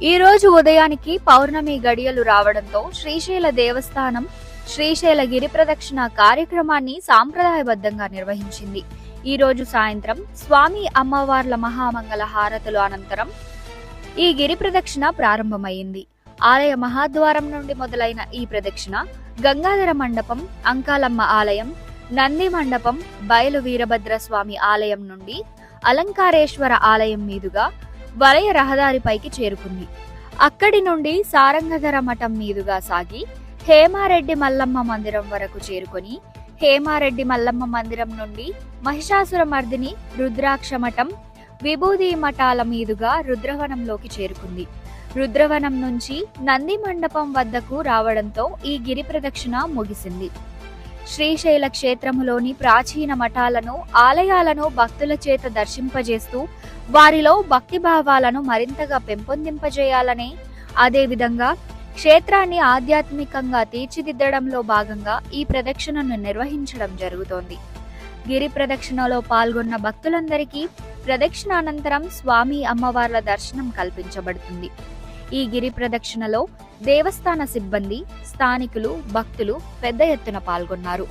ఈ రోజు ఉదయానికి పౌర్ణమి గడియలు రావడంతో శ్రీశైల దేవస్థానం శ్రీశైల గిరి ప్రదక్షిణ కార్యక్రమాన్ని సాంప్రదాయబద్ధంగా నిర్వహించింది. ఈ రోజు సాయంత్రం స్వామి అమ్మవార్ల మహామంగళ హారతులు అనంతరం ఈ గిరి ప్రదక్షిణ ప్రారంభమైంది. ఆలయ మహాద్వారం నుండి మొదలైన ఈ ప్రదక్షిణ గంగాధర మండపం అంకాలమ్మ ఆలయం నంది మండపం బయలు వీరభద్ర స్వామి ఆలయం నుండి అలంకారేశ్వర ఆలయం మీదుగా వలయ రహదారిపైకి చేరుకుంది. అక్కడి నుండి సారంగధర మఠం మీదుగా సాగి హేమారెడ్డి మల్లమ్మ మందిరం వరకు చేరుకొని హేమారెడ్డి మల్లమ్మ మందిరం నుండి మహిషాసుర మర్దిని రుద్రాక్ష మఠం విభూది మఠాల మీదుగా రుద్రవనంలోకి చేరుకుంది. రుద్రవనం నుంచి నంది మండపం వద్దకు రావడంతో ఈ గిరి ప్రదక్షిణ ముగిసింది. శ్రీశైల క్షేత్రములోని ప్రాచీన మఠాలను ఆలయాలను భక్తుల చేత దర్శింపజేస్తూ వారిలో భక్తి భావాలను మరింతగా పెంపొందింపజేయాలని అదేవిధంగా క్షేత్రాన్ని ఆధ్యాత్మికంగా తీర్చిదిద్దడంలో భాగంగా ఈ ప్రదక్షిణను నిర్వహించడం జరుగుతోంది. గిరి ప్రదక్షిణలో పాల్గొన్న భక్తులందరికీ ప్రదక్షిణ అనంతరం స్వామి అమ్మవార్ల దర్శనం కల్పించబడుతుంది. ఈ గిరి ప్రదక్షిణలో దేవస్థాన సిబ్బంది స్థానికులు భక్తులు పెద్ద ఎత్తున పాల్గొన్నారు.